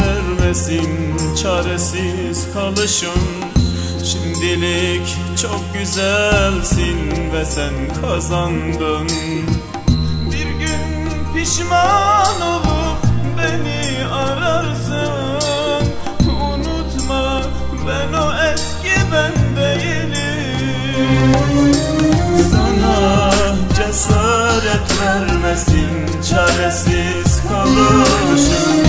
vermesin çaresiz kalışım Şimdilik çok güzelsin ve sen kazandın. Bir gün pişman olup beni ararsın. Unutma ben o eski ben değilim. Sana cesaret vermesin çaresiz kalışım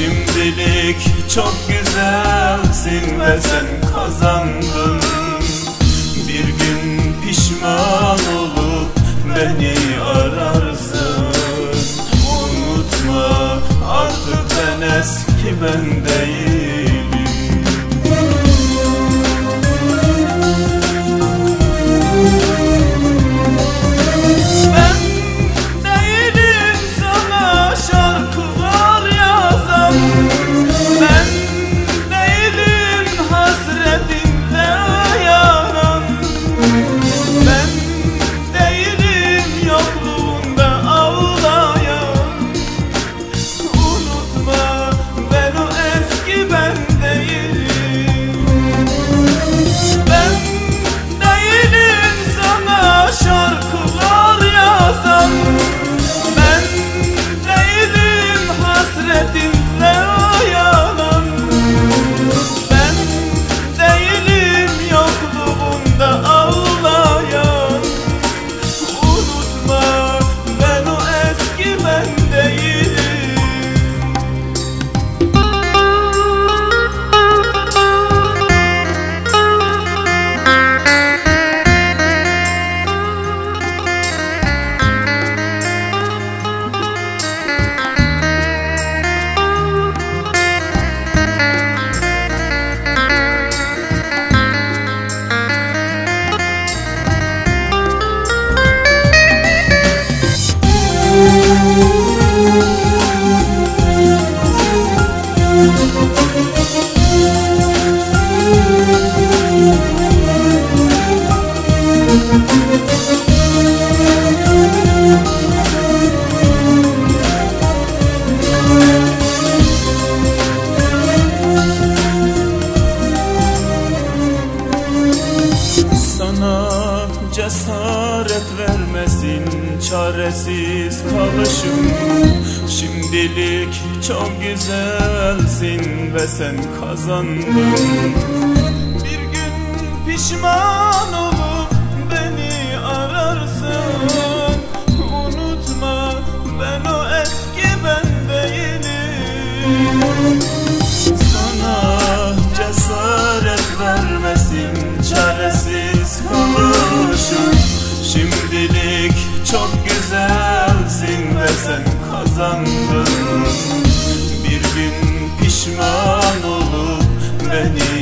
Şimdilik çok güzelsin ve sen kazandın. Bir gün pişman olup beni ararsın. Unutma artık ben eski ben değilim Sana cesaret vermesin çaresiz kalışım. Şimdilik çok güzelsin ve sen kazandın. Bir gün pişman olup Şimdilik çok güzelsin ve sen kazandın. Bir gün pişman olup beni